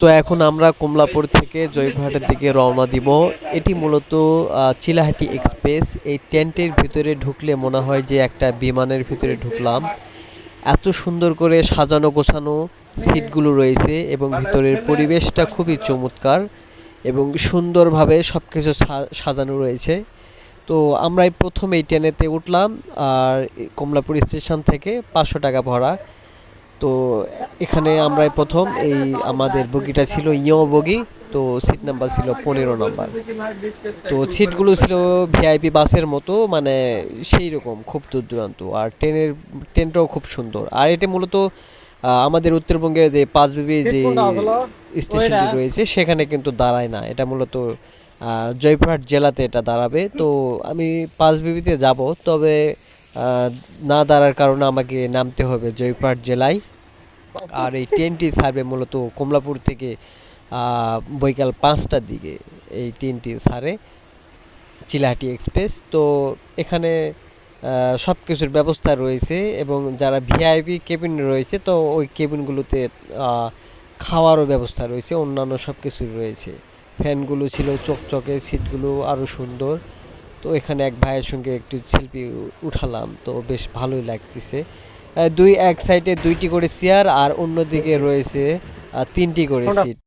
তো এখন আমরা কমলাপুর থেকে জয়পুরহাটের দিকে রওনা দিব। এটি মূলত চিলাহাটি এক্সপ্রেস। এই টেন্টের ভিতরে ঢুকলে মনে হয় যে একটা বিমানের ভিতরে ঢুকলাম। এত সুন্দর করে সাজানো গোছানো সিটগুলো রয়েছে এবং ভিতরের পরিবেশটা খুবই চমৎকার এবং সুন্দরভাবে সব কিছু সাজানো রয়েছে। তো আমরা প্রথম এই ট্রেনেতে উঠলাম আর কমলাপুর স্টেশন থেকে পাঁচশো টাকা ভরা তো এখানে আমরা প্রথম, এই আমাদের বগিটা ছিল ইয়ো বগি, তো সিট নাম্বার ছিল পনেরো নাম্বার। তো সিটগুলো ছিল ভিআইপি বাসের মতো মানে সেই রকম খুব দূর দূরান্ত। আর ট্রেনের, ট্রেনটাও খুব সুন্দর। আর এটা মূলত আমাদের উত্তরবঙ্গের যে পাঁচবিবি যে স্টেশনটি রয়েছে, সেখানে কিন্তু দাঁড়ায় না। এটা মূলত জয়পুরহাট জেলাতে এটা দাঁড়াবে। তো আমি পাঁচবিবিতে যাব, তবে না দাঁড়ার কারণে আমাকে নামতে হবে জয়পুরহাট জেলায়। আর এই ট্রেনটি ছাড়বে মূলত কমলাপুর থেকে বৈকাল পাঁচটার দিকে এই ট্রেনটি ছাড়ে চিলাহাটি এক্সপ্রেস। তো এখানে সব কিছুর ব্যবস্থা রয়েছে এবং যারা ভিআইপি কেবিন রয়েছে, তো ওই কেবিনগুলোতে খাওয়ারও ব্যবস্থা রয়েছে, অন্যান্য সব কিছুই রয়েছে। ফ্যানগুলো ছিল চকচকে, সিটগুলো আরও সুন্দর। তো এখানে এক ভাইয়ের সঙ্গে একটু সেলফি উঠালাম তো বেশ ভালোই লাগতেছে। দুই এক সাইডে দুইটি করে চেয়ার আর অন্যদিকে রয়েছে তিনটি করে সিট